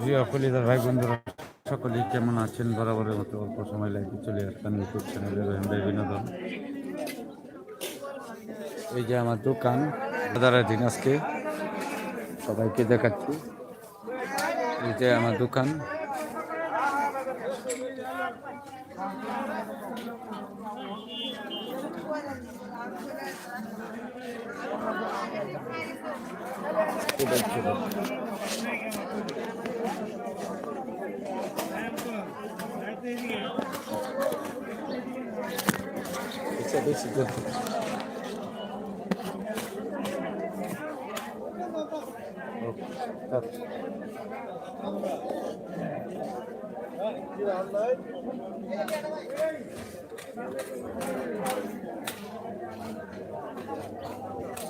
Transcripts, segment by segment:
প্রিয় কলিদার ভাই বন্ধুরা, সকলেই কেমন আছেন? বরাবরের মতো অল্প সময় লাগে চলে আসলাম ইউটিউব চ্যানেলে রহিম বিনোদন। এই যে আমার দোকান বাজারের দিন আজকে, সবাইকে দেখাচ্ছি। এই যে আমার দোকান। সেটাই সেটাই It's a basic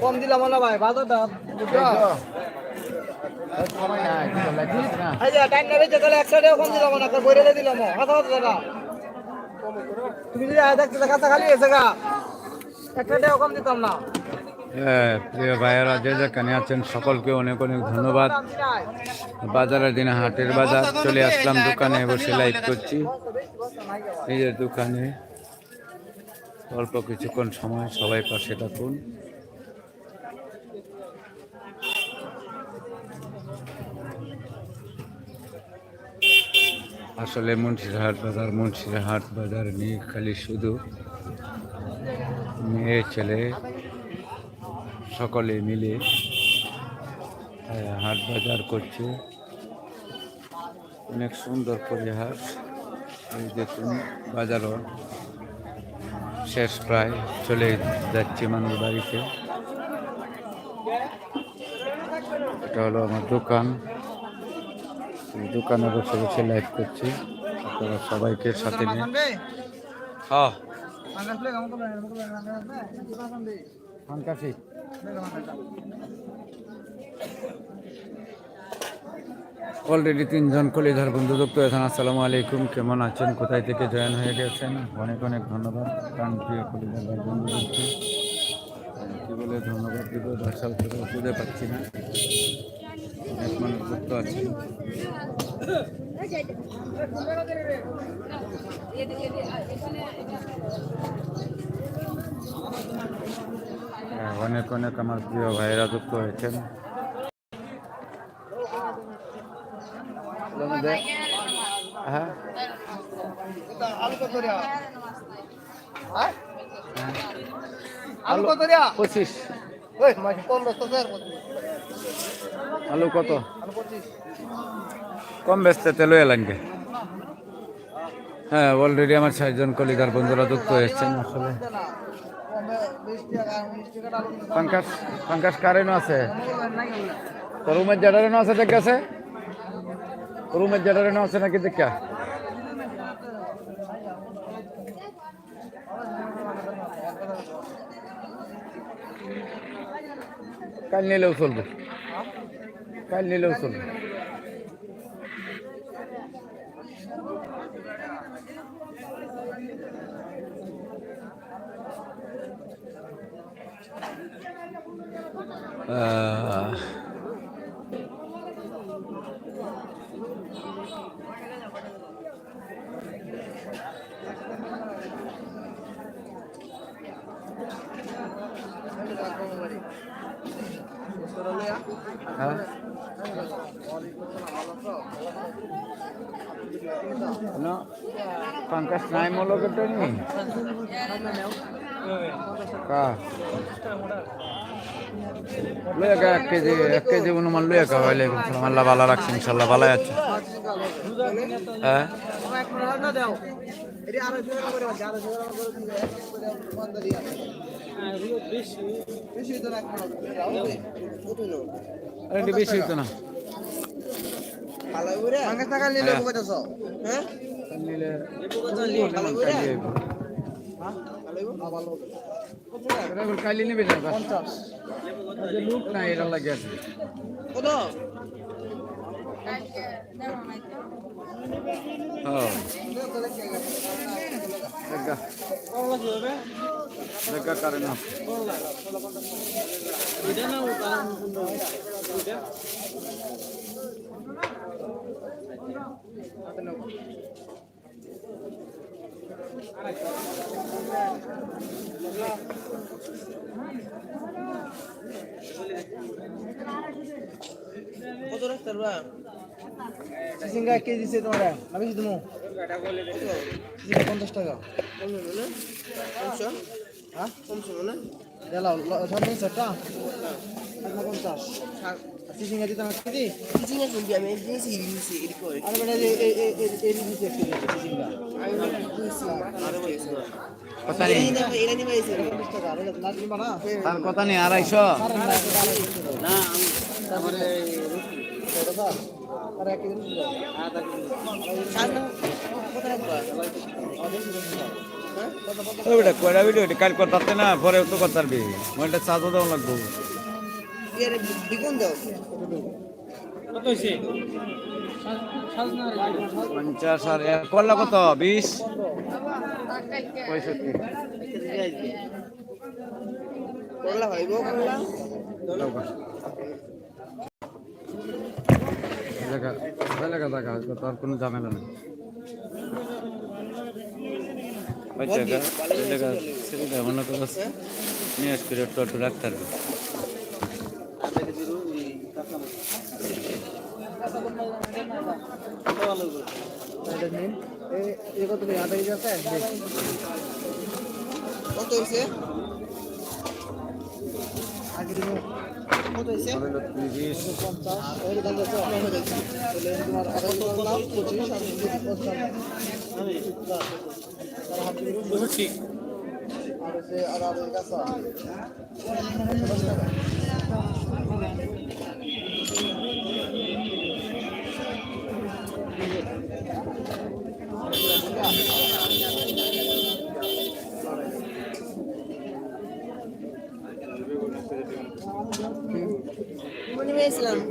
কম দিলাম না ভাই বাজারটা সময় নাই লাগছিস না এই যে, টাইম নেবে তাহলে একশো টাকা কম দিলাম না বইরে দিলাম। হাতে হাতে টাকা তুমি যদি আয় কাঁচা খালি এসে গা। একটা কম দিতাম না। প্রিয় ভাইয়েরা, যে যেখানে আছেন সকলকে অনেক অনেক ধন্যবাদ। বাজারের দিনে হাটের বাজার চলে আসলাম, দোকানে বসে লাইভ করছি। নিজের দোকানে অল্প কিছুক্ষণ সময়, সবাই পাশে থাকুন। আসলে মুন্সিরহাট বাজার মুন্সিরহাট বাজার নিয়ে খালি শুধু মেয়ে ছেলে সকলে মিলে হাট বাজার করছে। অনেক সুন্দর করে হাট এই দেখুন বাজারও শেষ প্রায় চলে যাচ্ছে মানুষ বাড়িতে। এটা হলো আমার দোকান। এই দোকানে বসে বসে লাইভ করছি। আপনারা সবাইকে সাথে নিয়ে। হ্যাঁ। অলরেডি তিনজন কলিধার বন্ধু যুক্ত হয়েছেন। আসসালামু আলাইকুম। কেমন আছেন? কোথায় থেকে জয়েন হয়ে গেছেন? অনেক অনেক ধন্যবাদ। কারণ প্রিয় কলিধার ভাই বন্ধু যুক্ত। কি বলে ধন্যবাদ দিব? ভাষা খুঁজে পাচ্ছি না। অনেক মানুষ আছেন। অনেক অনেক আমার প্রিয় ভাইয়েরা যুক্ত হয়েছেন হ্যাঁ আলু কত রিয়া? হ্যাঁ? আলু কত? পঁচিশ। আলু কত কম বেচতে তেল এলাঙ্গে হ্যাঁ অলরেডি আমার ষাটজন কলিদার বন্ধুরা যুক্ত হয়েছেন আসলে পঙ্কাশ পঙ্কাশ কারেনও আছে আমাকে বলেন, নাই বলেন। তো রুমের জেডারেনও আছে দেখে আছে রুমের জেডারেনও আছে নাকি দেখা কাল নিলেও চলবে কাল নিলেও চলবে Naik mulu gede nih. Kah. Lu ya kak keji, এক কেজি অনুমান লুয়া কা ওয়ালাইকুম সালাম আল্লাহ ভালো রাখছে ইনশাআল্লাহ ভালো আছে হ্যাঁ বেশি হইতো না নিলে কালি নেবে লুক না এরা লাগে আছে হ্যাঁ দেখা দেখা করে না সিঙ্গা কে দিছে তোমার আমি দিছি তুমি পঞ্চাশ টাকা। হ্যাঁ? দিলাম সব সেটা পঞ্চাশ। সিঙ্গা দিতাম এক কেজি আরে বেটা এই এই এই এই এই দিছে এক কেজি সিঙ্গা কথা নেই। পঞ্চাশ টাকা আরে না দিবা না? তার কথা নেই না তারপরে আরে বেটা কয়টা ভিডিও কাল করতে না পরে তো করতে পারবি মোবাইলটা চার্জও দেওয়া লাগবো। পঞ্চাশ আর এক। করলা কত? বিশ? পঁয়ষট্টি। করলা ভাইবো করলা? তার কোনো ঝামেলা নেই। জায়গা জায়গা মনে নিয়ে আসবে রাখতে এটা নিন। এই এই কত নেই আধা আছে কত হয়েছে? আগে দিন কত হয়েছে? পঞ্চাশ এর দাম কত তাহলে তোমার আধা করলাম পঁচিশ আর পঞ্চাশ ঠিক আর হচ্ছে আর আর কাঁচা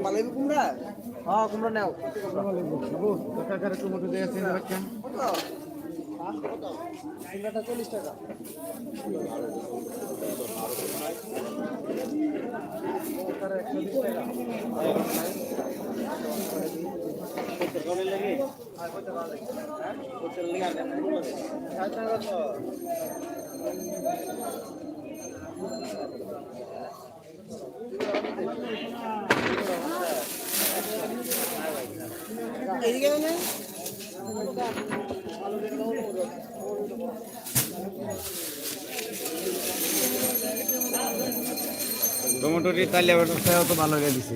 পালাইব কুমড়া? হ্যাঁ কুমড়া নাও। কাকার টমেটো দিয়ে আছে কত কুমড়াটা চল্লিশ টাকা। টমেটোটি তালিয়া ব্যবসায় তো ভালো হয়ে দিছে।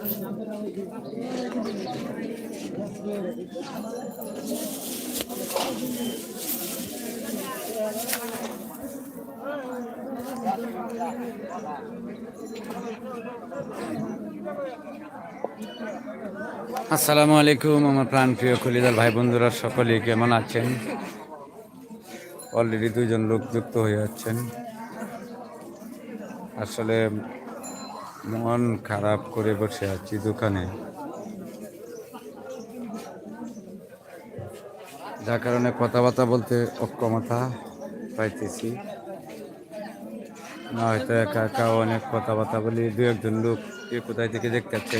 আসসালামু আলাইকুম, আমার প্রাণ প্রিয় খলিদার ভাই বন্ধুরা, সকলেই কেমন আছেন? অলরেডি দুইজন লোক যুক্ত হয়ে যাচ্ছেন আসলে মন খারাপ করে বসে আছি দোকানে। যার কারণে কথাবার্তা বলতে অক্ষমতা পাইতেছি। না হয়তো একা একা অনেক কথাবার্তা বলি, দু একজন লোক কে কোথায় থেকে দেখতে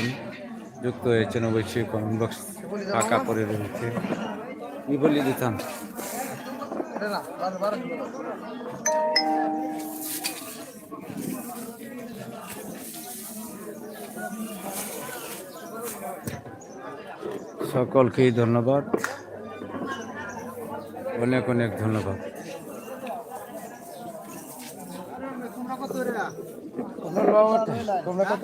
যুক্ত হয়েছেন অবশ্যই কমেন্ট বক্স ফাঁকা পড়ে রয়েছে। কি বলি দিতাম এটা না বারো বারো সকলকেই ধন্যবাদ। অনেক অনেক ধন্যবাদ। তোমরা কত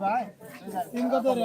ভাই তিন কত রে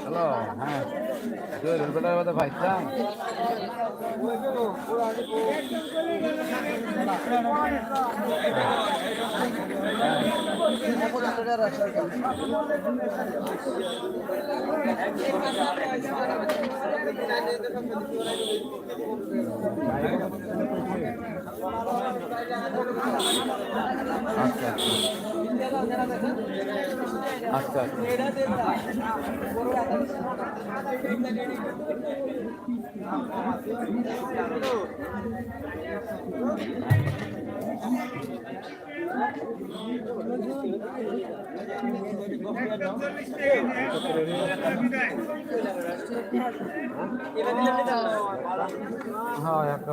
হ্যালো হ্যাঁ বেটার কথা ভাইতাম আচ্ছা আচ্ছা। আচ্ছা হ্যাঁ একটা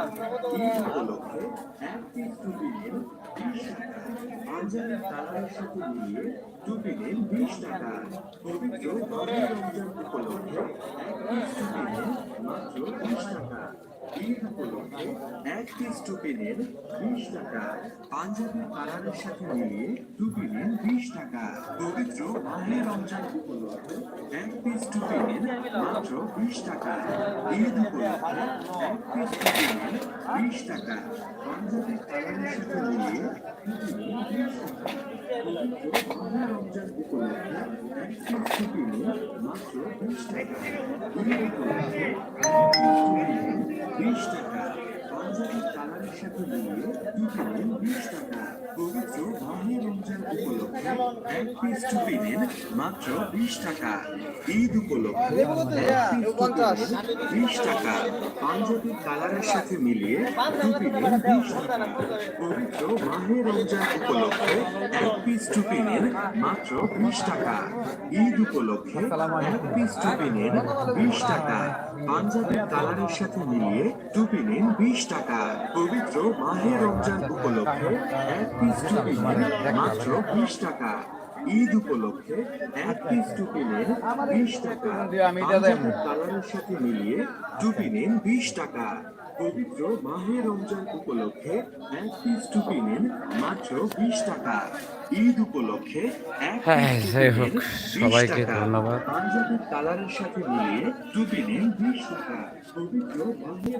পঞ্চাশ টাকা মতো আঞ্জালি তালারের সাথে মিলিয়ে বিশ টাকা পবিত্র রমজান উপলক্ষে এক টুপি নিন মাত্র বিশ টাকা ঈদ এক পিস বিশ টাকা পাঞ্জাবি কালারের সাথে মিলিয়ে টুপি বিশ টাকা পবিত্র মাহে রমজান এক পিস টুপি নিন মাত্র বিশ টাকা ঈদ বিশ টাকা পাঞ্জাবি কালারের সাথে মিলিয়ে টুপি নিন বিশ টাকা পবিত্র মাহে রমজান উপলক্ষে এক পিস টুপি নিন মাত্র বিশ টাকা। ঈদ উপলক্ষে এক পিস টুপি নিন বিশ টাকা। পাঞ্জাবি কালারের সাথে মিলিয়ে টুপি নিন বিশ টাকা। পবিত্র মাহে রমজান উপলক্ষে এক পিস টুপি নিন মাত্র বিশ টাকা। ঈদ উপলক্ষে এক পিস টুপি নিন বিশ টাকা। পাঞ্জাবি কালারের সাথে মিলিয়ে টুপি নিন বিশ টাকা। পবিত্র মাহে রমজান উপলক্ষে এক পিস টুপি মাত্র বিশ টাকা। ঈদ উপলক্ষে এক পিস টুপি নিন বিশ টাকা। কালারের সাথে মিলিয়ে টুপি নিন বিশ টাকা। পবিত্র মাহে রমজান উপলক্ষে এক পিস টুপি নিন মাত্র বিশ টাকা। ঈদ উপলক্ষে এক যাই হোক, সবাইকে ধন্যবাদ। পাঞ্জাবি কালারের সাথে মিলিয়ে টুপি নিন বিশ টাকা। পবিত্র মাহে